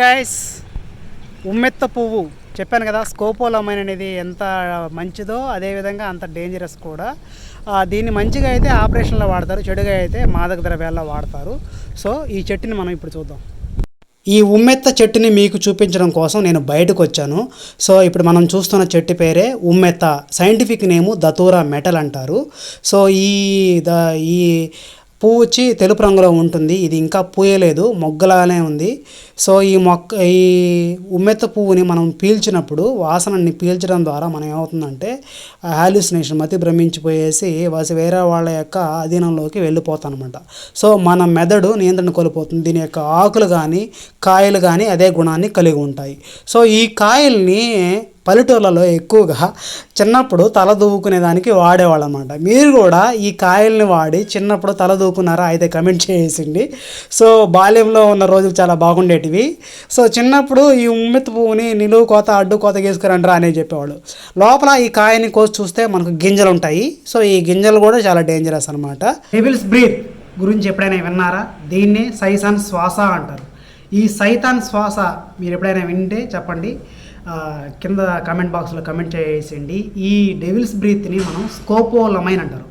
Guys ఉమ్మెత్త పువ్వు. చెప్పాను కదా స్కోపోలమైన్ అనేది ఎంత మంచిదో అదేవిధంగా అంత డేంజరస్ కూడా. దీన్ని మంచిగా అయితే ఆపరేషన్లో వాడతారు చెడుగా అయితే మాదక ద్రవ్యాల్లో వాడతారు. సో ఈ చెట్టుని మనం ఇప్పుడు చూద్దాం. ఈ ఉమ్మెత్త చెట్టుని మీకు చూపించడం కోసం నేను బయటకు వచ్చాను. సో ఇప్పుడు మనం చూస్తున్న చెట్టు పేరే ఉమ్మెత్త. సైంటిఫిక్ నేము దతూరా మెటల్ అంటారు. సో ఈ ద ఈ పువ్వు వచ్చి తెలుపు రంగులో ఉంటుంది. ఇది ఇంకా పూయలేదు మొగ్గలానే ఉంది. సో ఈ మొక్క ఈ ఉమ్మెత్త పువ్వుని మనం పీల్చినప్పుడు వాసనని పీల్చడం ద్వారా మనం ఏమవుతుందంటే హాల్యూసినేషన్ మతి భ్రమించిపోయేసి వాసి వేరే వాళ్ళ యొక్క అధీనంలోకి వెళ్ళిపోతాం అనమాట సో మన మెదడు నియంత్రణ కోల్పోతుంది. దీని యొక్క ఆకులు కానీ కాయలు కానీ అదే గుణాన్ని కలిగి ఉంటాయి. సో ఈ కాయల్ని పల్లెటూర్లలో ఎక్కువగా చిన్నప్పుడు తల దూకునే దానికి వాడేవాళ్ళు అనమాట మీరు కూడా ఈ కాయల్ని వాడి చిన్నప్పుడు తల దూకున్నారా? అయితే కమెంట్ చేసిండి సో బాల్యంలో ఉన్న రోజులు చాలా బాగుండేటివి. సో చిన్నప్పుడు ఈ ఉమ్మెత్తు పువ్వుని నిలువు కోత అడ్డు కోత గీసుకురండ్రా అని చెప్పేవాళ్ళు. లోపల ఈ కాయని కోసి చూస్తే మనకు గింజలు ఉంటాయి. సో ఈ గింజలు కూడా చాలా డేంజరస్ అనమాట. డెవిల్స్ బ్రీత్ గురించి ఎప్పుడైనా విన్నారా? దీన్ని సైసాన్ శ్వాస అంటారు. ఈ సైతాన్ శ్వాస మీరు ఎప్పుడైనా వింటే చెప్పండి. కింద కామెంట్ బాక్స్లో కమెంట్ చేసేయండి. ఈ డెవిల్స్ బ్రీత్ని మనం స్కోపోలమైన్ అంటారు.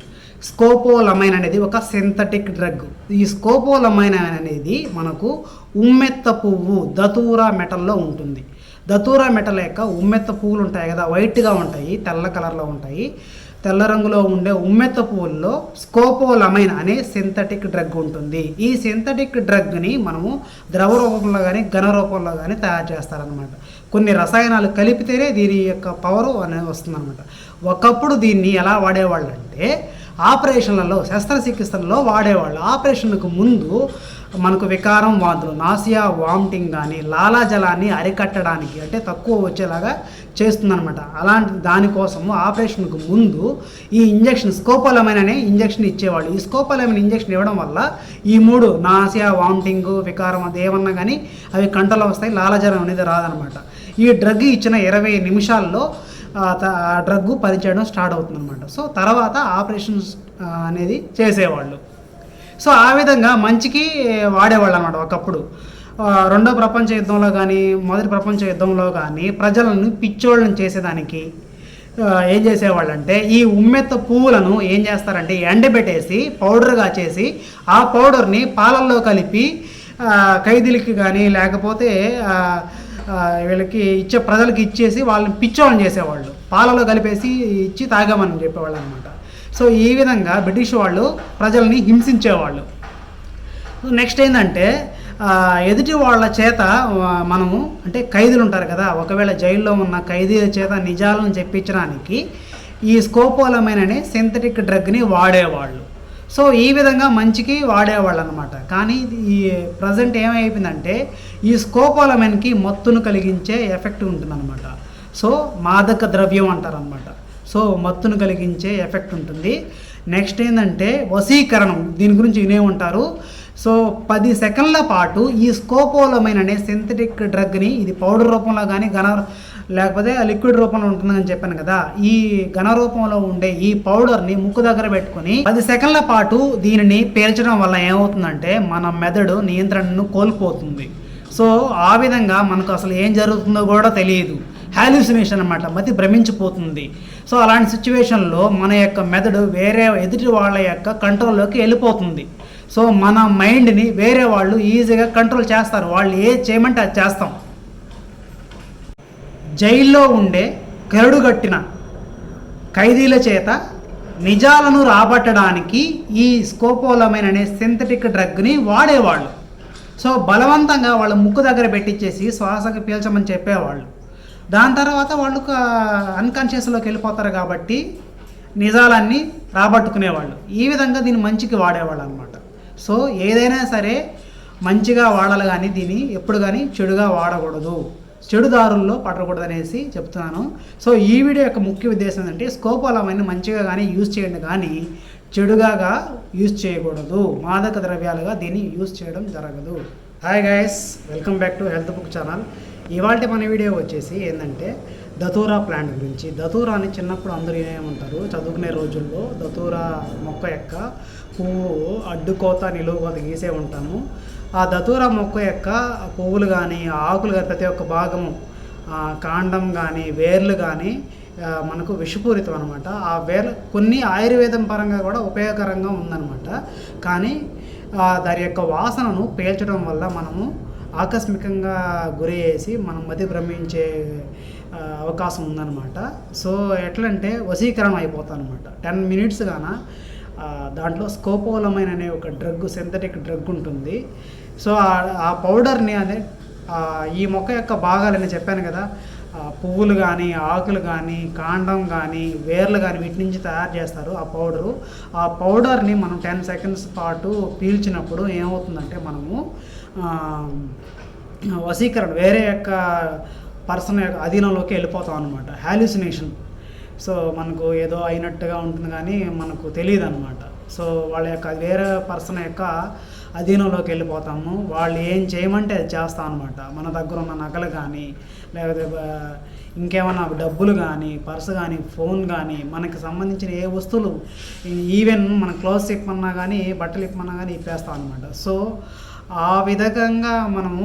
స్కోపోలమైన్ అనేది ఒక సింథటిక్ డ్రగ్ ఈ స్కోపోలమైన్ అనేది మనకు ఉమ్మెత్త పువ్వు దతూరా మెటల్లో ఉంటుంది. దతూరా మెటల్ యొక్క ఉమ్మెత్త పువ్వులు ఉంటాయి కదా వైట్గా ఉంటాయి తెల్ల కలర్లో ఉంటాయి. తెల్ల రంగులో ఉండే ఉమ్మెత్త పువ్వుల్లో స్కోపోలమైన్ అనే సింథటిక్ డ్రగ్ ఉంటుంది. ఈ సింథటిక్ డ్రగ్ని మనము ద్రవ రూపంలో కానీ ఘన రూపంలో కానీ తయారు చేస్తారనమాట కొన్ని రసాయనాలు కలిపితేనే దీని యొక్క పవరు అనేది వస్తుందన్నమాట. ఒకప్పుడు దీన్ని ఎలా వాడేవాళ్ళు అంటే ఆపరేషన్లలో శస్త్రచికిత్సలలో వాడేవాళ్ళు. ఆపరేషన్కు ముందు మనకు వికారం వాంతులు నాసియా వామిటింగ్ కానీ లాలాజలాన్ని అరికట్టడానికి అంటే తక్కువ వచ్చేలాగా చేస్తుందనమాట అలాంటి దానికోసము ఆపరేషన్కు ముందు ఈ ఇంజెక్షన్ స్కోపోలమైన్ అనే ఇంజెక్షన్ ఇచ్చేవాళ్ళు. ఈ స్కోపోలమైన్ ఇంజెక్షన్ ఇవ్వడం వల్ల ఈ మూడు నాసియా వామిటింగ్ వికారం అది ఏమన్నా కానీ అవి కంటలో వస్తాయి లాలాజలం అనేది రాదనమాట ఈ డ్రగ్ ఇచ్చిన ఇరవై నిమిషాల్లో ఆ త- ఆ డ్రగ్ పనిచేయడం స్టార్ట్ అవుతుంది అనమాట సో తర్వాత ఆపరేషన్స్ అనేది చేసేవాళ్ళు. సో ఆ విధంగా మంచికి వాడేవాళ్ళు అనమాట ఒకప్పుడు. రెండో ప్రపంచ యుద్ధంలో కానీ మొదటి ప్రపంచ యుద్ధంలో కానీ ప్రజలను పిచ్చోళ్ళని చేసేదానికి ఏం చేసేవాళ్ళంటే ఈ ఉమ్మెత్త పువ్వులను ఏం చేస్తారంటే ఎండబెట్టేసి పౌడర్గా చేసి ఆ పౌడర్ని పాలల్లో కలిపి ఖైదీలకి కానీ లేకపోతే వీళ్ళకి ఇచ్చే ప్రజలకి ఇచ్చేసి వాళ్ళని పిచ్చోళ్ళని చేసేవాళ్ళు. పాలలో కలిపేసి ఇచ్చి తాగామని చెప్పేవాళ్ళు అనమాట సో ఈ విధంగా బ్రిటిష్ వాళ్ళు ప్రజల్ని హింసించేవాళ్ళు. నెక్స్ట్ ఏంటంటే ఎదుటి వాళ్ళ చేత మనము అంటే ఖైదీలు ఉంటారు కదా ఒకవేళ జైల్లో ఉన్న ఖైదీల చేత నిజాలను చెప్పించడానికి ఈ స్కోపోలమైన సింథటిక్ డ్రగ్ని వాడేవాళ్ళు. సో ఈ విధంగా మంచికి వాడేవాళ్ళు అనమాట కానీ ఈ ప్రజెంట్ ఏమైపోయిందంటే ఈ స్కోపోలమైన్కి మత్తును కలిగించే ఎఫెక్ట్ ఉంటుందన్నమాట. సో మాదక ద్రవ్యం అంటారనమాట సో మత్తును కలిగించే ఎఫెక్ట్ ఉంటుంది. నెక్స్ట్ ఏంటంటే వశీకరణం. దీని గురించి వినే ఉంటారు సో పది సెకండ్ల పాటు ఈ స్కోపోలమైన అనే సింథటిక్ డ్రగ్ని ఇది పౌడర్ రూపంలో కానీ ఘన లేకపోతే లిక్విడ్ రూపంలో ఉంటుందని చెప్పాను కదా ఈ ఘన రూపంలో ఉండే ఈ పౌడర్ని ముక్కు దగ్గర పెట్టుకొని పది సెకండ్ల పాటు దీనిని పేల్చడం వల్ల ఏమవుతుందంటే మన మెదడు నియంత్రణను కోల్పోతుంది. సో ఆ విధంగా మనకు అసలు ఏం జరుగుతుందో కూడా తెలియదు. హాల్యూసినేషన్ అన్నమాట. మతి భ్రమించిపోతుంది. సో అలాంటి సిచ్యువేషన్లో మన యొక్క మెదడు వేరే ఎదుటి వాళ్ళ యొక్క కంట్రోల్లోకి వెళ్ళిపోతుంది. సో మన మైండ్ని వేరే వాళ్ళు ఈజీగా కంట్రోల్ చేస్తారు. వాళ్ళు ఏ చేయమంటే అది చేస్తాం. జైల్లో ఉండే కరుడుగట్టిన ఖైదీల చేత నిజాలను రాబట్టడానికి ఈ స్కోపోలమైన అనే సింథటిక్ డ్రగ్ని వాడేవాళ్ళు. సో బలవంతంగా వాళ్ళ ముక్కు దగ్గర పెట్టించేసి శ్వాసకి పీల్చమని చెప్పేవాళ్ళు. దాని తర్వాత వాళ్ళు అన్కాన్షియస్లోకి వెళ్ళిపోతారు కాబట్టి నిజాలన్నీ రాబట్టుకునేవాళ్ళు. ఈ విధంగా దీన్ని మంచికి వాడేవాళ్ళు అనమాట సో ఏదైనా సరే మంచిగా వాడాలి కానీ దీన్ని ఎప్పుడు కానీ చెడుగా వాడకూడదు. చెడు దారుల్లో పడకూడదు అనేసి చెప్తున్నాను. సో ఈ వీడియో యొక్క ముఖ్య ఉద్దేశం ఏంటంటే స్కోపాలమైన మంచిగా కానీ యూజ్ చేయండి కానీ చెడుగాగా యూజ్ చేయకూడదు. మాదక ద్రవ్యాలుగా దీన్ని యూజ్ చేయడం జరగదు. Hi guys welcome back to health book channel ఇవాళ మన వీడియో వచ్చేసి ఏంటంటే దతూరా ప్లాంట్ గురించి. దతూరాని చిన్నప్పుడు అందరూ ఏమంటారు? చదువుకునే రోజుల్లో దతూరా మొక్క యొక్క పువ్వు అడ్డుకోత నిలువుకోత గీసే ఉంటాము. ఆ దతూరా మొక్క యొక్క పువ్వులు కానీ ఆకులు కానీ ప్రతి ఒక్క భాగము కాండం కానీ వేర్లు కానీ మనకు విషపూరితం అనమాట ఆ వేర్లు కొన్ని ఆయుర్వేదం పరంగా కూడా ఉపయోగకరంగా ఉందన్నమాట. కానీ దాని యొక్క వాసనను పేల్చడం వల్ల మనము ఆకస్మికంగా గురి చేసి మనం మతి భ్రమించే అవకాశం ఉందన్నమాట. సో ఎట్లంటే వశీకరణం అయిపోతాం అనమాట టెన్ మినిట్స్ గాన దాంట్లో స్కోపోలమైన అనే ఒక డ్రగ్ సింథటిక్ డ్రగ్ ఉంటుంది. సో ఆ- పౌడర్ని అదే ఈ మొక్క యొక్క భాగాలని చెప్పాను కదా పువ్వులు కానీ ఆకులు కానీ కాండం కానీ వేర్లు కానీ వీటి నుంచి తయారు చేస్తారు ఆ పౌడరు. ఆ పౌడర్ని మనం టెన్ సెకండ్స్ పాటు పీల్చినప్పుడు ఏమవుతుందంటే మనము వశీకరణ వేరే యొక్క పర్సన్ యొక్క అధీనంలోకి వెళ్ళిపోతాం అనమాట హాల్యూసినేషన్ సో మనకు ఏదో అయినట్టుగా ఉంటుంది కానీ మనకు తెలియదు అనమాట సో వాళ్ళ యొక్క వేరే పర్సన్ యొక్క అధీనంలోకి వెళ్ళిపోతాము. వాళ్ళు ఏం చేయమంటే అది చేస్తాం అనమాట మన దగ్గర ఉన్న నగలు కానీ లేకపోతే ఇంకేమైనా ఇంకేమన్నా డబ్బులు కానీ పర్స్ కానీ ఫోన్ కానీ మనకి సంబంధించిన ఏ వస్తువులు ఈవెన్ మన క్లోత్స్ ఇప్పమన్నా కానీ బట్టలు ఇప్పమన్నా కానీ ఇప్పేస్తాం అనమాట సో ఆ విధంగా మనము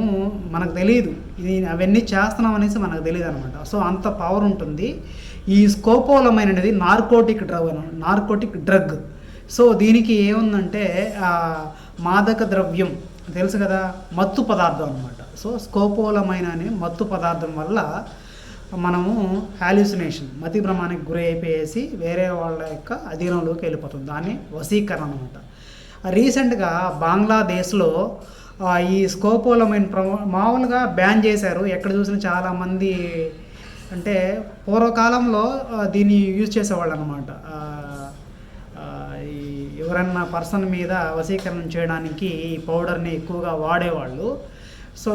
మనకు తెలియదు ఇది అవన్నీ చేస్తున్నాం అనేసి మనకు తెలియదు అనమాట సో అంత పవర్ ఉంటుంది. ఈ స్కోపోలమైన అనేది narcotic drug narcotic drug. So దీనికి ఏముందంటే ఆ, మాదక ద్రవ్యం. తెలుసు కదా? మత్తు పదార్థం అనమాట సో స్కోపోలమైన అనే మత్తు పదార్థం వల్ల మనము హాల్యూసినేషన్ మతి భ్రమానికి గురి అయిపోయేసి వేరే వాళ్ళ యొక్క అధీనంలోకి వెళ్ళిపోతుంది దాన్ని వశీకరణ అనమాట రీసెంట్గా బంగ్లాదేశ్లో ఈ స్కోపోలమైన ప్ర మామూలుగా బ్యాన్ చేశారు. ఎక్కడ చూసినా చాలామంది అంటే పూర్వకాలంలో దీన్ని యూజ్ చేసేవాళ్ళు అనమాట ఈ ఎవరన్నా పర్సన్ మీద వశీకరణ చేయడానికి ఈ పౌడర్ని ఎక్కువగా వాడేవాళ్ళు. సో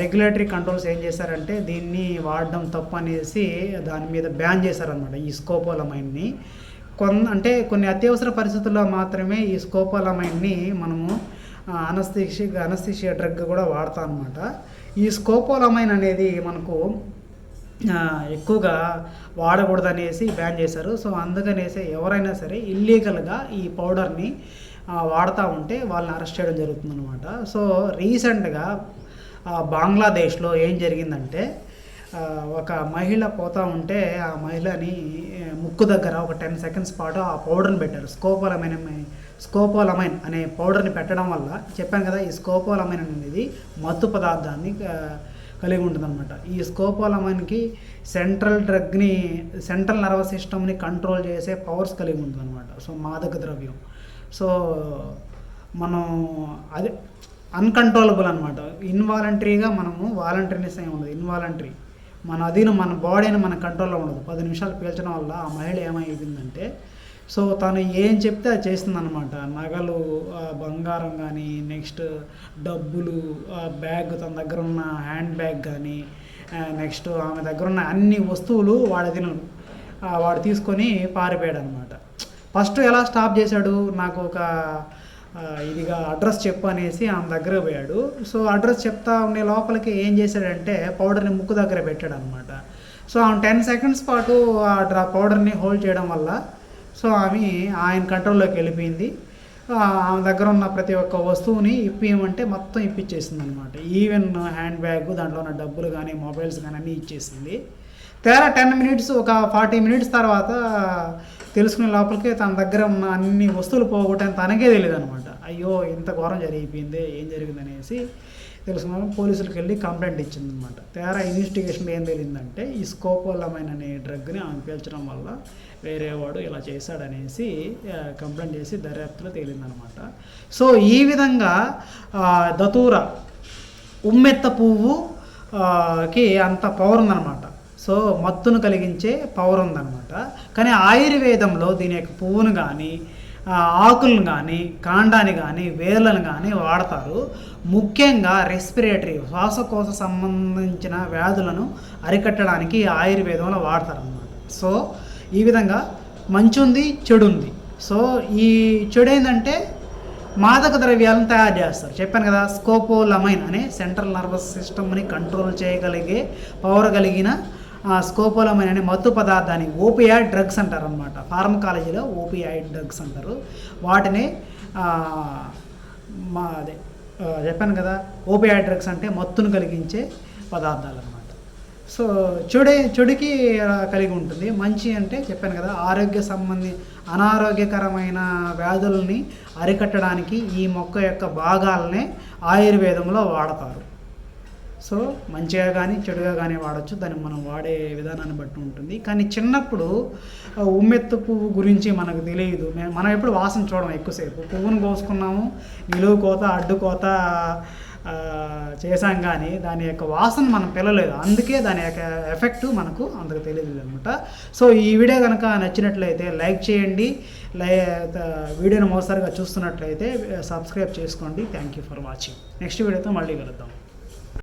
రెగ్యులేటరీ కంట్రోల్స్ ఏం చేశారంటే దీన్ని వాడడం తప్పు అనేసి దాని మీద బ్యాన్ చేశారనమాట ఈ స్కోపోలమైన్ని. కొన్ అంటే కొన్ని అత్యవసర పరిస్థితుల్లో మాత్రమే ఈ స్కోపోలమైన్ని మనము అనస్థిషి అనస్థిషియా డ్రగ్ కూడా వాడతాం అనమాట ఈ స్కోపోలమైన్ అనేది మనకు ఎక్కువగా వాడకూడదనేసి బ్యాన్ చేశారు. సో అందుకనేసి ఎవరైనా సరే ఇల్లీగల్గా ఈ పౌడర్ని వాడుతూ ఉంటే వాళ్ళని అరెస్ట్ చేయడం జరుగుతుంది అనమాట సో రీసెంట్గా బంగ్లాదేశ్లో ఏం జరిగిందంటే ఒక మహిళ పోతూ ఉంటే ఆ మహిళని ముక్కు దగ్గర ఒక టెన్ సెకండ్స్ పాటు ఆ పౌడర్ని పెట్టారు. స్కోపోలమైన స్కోపోలమైన్ అనే పౌడర్ని పెట్టడం వల్ల చెప్పాను కదా ఈ స్కోపోలమైన్ అనేది మత్తు పదార్థాన్ని కలిగి ఉంటుందన్నమాట. ఈ స్కోపోలమైన్కి సెంట్రల్ డ్రగ్ని సెంట్రల్ నర్వస్ సిస్టమ్ని కంట్రోల్ చేసే పవర్స్ కలిగి ఉంటుందన్నమాట. సో మాదక ద్రవ్యం. సో మనం అదే అన్కంట్రోలబుల్ అనమాట ఇన్వాలంటరీగా మనము వాలంటరీనెస్ ఏమి ఉండదు ఇన్వాలంటరీ. మన అధీనం మన బాడీని మన కంట్రోల్లో ఉండదు. పది నిమిషాలు పీల్చడం వల్ల ఆ మహిళ ఏమైందంటే సో తను ఏం చెప్తే అది చేస్తుందన్నమాట. నగలు బంగారం కానీ నెక్స్ట్ డబ్బులు బ్యాగ్ తన దగ్గర ఉన్న హ్యాండ్ బ్యాగ్ కానీ నెక్స్ట్ ఆమె దగ్గర ఉన్న అన్ని వస్తువులు వాడు తిన వాడు తీసుకొని పారిపోయాడు అనమాట ఫస్ట్ ఎలా స్టాప్ చేశాడు? నాకు ఒక ఇదిగా అడ్రస్ చెప్పు అనేసి ఆమె దగ్గర పోయాడు. సో అడ్రస్ చెప్తా ఉండే లోపలికి ఏం చేశాడంటే పౌడర్ని ముక్కు దగ్గర పెట్టాడు అనమాట సో ఆమె టెన్ సెకండ్స్ పాటు ఆ డ్రా పౌడర్ని హోల్డ్ చేయడం వల్ల సో ఆమె ఆయన కంట్రోల్లోకి వెళ్ళిపోయింది. ఆమె దగ్గర ఉన్న ప్రతి ఒక్క వస్తువుని ఇప్పియమంటే మొత్తం ఇప్పించేసింది అనమాట ఈవెన్ హ్యాండ్ బ్యాగ్ దాంట్లో ఉన్న డబ్బులు కానీ మొబైల్స్ కానీ అన్నీ ఇచ్చేసింది. తేరా టెన్ మినిట్స్ ఒక ఫార్టీ మినిట్స్ తర్వాత తెలుసుకునే లోపలికి తన దగ్గర ఉన్న అన్ని వస్తువులు పోగొట్టని తనకే తెలియదు అనమాట అయ్యో ఇంత ఘోరం జరిగిపోయింది ఏం జరిగింది అనేసి తెలుసుకున్నాను. పోలీసులకు వెళ్ళి కంప్లైంట్ ఇచ్చింది అనమాట తేరా ఇన్వెస్టిగేషన్లో ఏం తెలిసిందంటే ఈ స్కోపోలమైన అనే డ్రగ్ని ఆమె పీల్చడం వల్ల వేరే వాడు ఇలా చేశాడనేసి కంప్లైంట్ చేసి దర్యాప్తులో తేలిందనమాట. సో ఈ విధంగా ఆ, దతూర ఉమ్మెత్త పువ్వు కి అంత పవర్ ఉందన్నమాట సో మత్తును కలిగించే పవర్ ఉందన్నమాట. కానీ ఆయుర్వేదంలో దీని యొక్క పువ్వును కానీ ఆకులను కానీ కాండాన్ని కానీ వేర్లను కానీ వాడతారు. ముఖ్యంగా రెస్పిరేటరీ శ్వాసకోశ సంబంధించిన వ్యాధులను అరికట్టడానికి ఆయుర్వేదంలో వాడతారన్నమాట. సో ఈ విధంగా మంచి ఉంది చెడు ఉంది సో ఈ చెడు ఏంటంటే మాదక ద్రవ్యాలను తయారు చేస్తారు. చెప్పాను కదా స్కోపోలమైన్ అనే సెంట్రల్ నర్వస్ సిస్టమ్ని కంట్రోల్ చేయగలిగే పవర్ కలిగిన స్కోపోలమైన్ అనే మత్తు పదార్థాన్ని ఓపియాయిడ్ డ్రగ్స్ అంటారు అనమాట ఫార్మకాలజీలో ఓపియాయిడ్ డ్రగ్స్ అంటారు. వాటిని మా అదే చెప్పాను కదా ఓపియాయిడ్ డ్రగ్స్ అంటే మత్తును కలిగించే పదార్థాలు అనమాట సో చెడే చెడుకి కలిగి ఉంటుంది. మంచి అంటే చెప్పాను కదా ఆరోగ్య సంబంధి అనారోగ్యకరమైన వ్యాధుల్ని అరికట్టడానికి ఈ మొక్క యొక్క భాగాలనే ఆయుర్వేదంలో వాడతారు. సో మంచిగా కానీ చెడుగా కానీ వాడచ్చు. దాన్ని మనం వాడే విధానాన్ని బట్టి ఉంటుంది. కానీ చిన్నప్పుడు ఉమ్మెత్తు పువ్వు గురించి మనకు తెలియదు. మేము మనం ఎప్పుడు వాసన చూడడం ఎక్కువసేపు. పువ్వును కోసుకున్నాము నిలువు కోత అడ్డు కోత చేసాం కానీ దాని యొక్క వాసన మనం పిల్లలేదు అందుకే దాని యొక్క ఎఫెక్ట్ మనకు అంతకు తెలియదు అనమాట. సో ఈ వీడియో కనుక నచ్చినట్లయితే లైక్ చేయండి. లై వీడియోని మోసారిగా చూస్తున్నట్లయితే సబ్స్క్రైబ్ చేసుకోండి. Thank you for watching. Next వీడియోతో మళ్ళీ కలుద్దాం.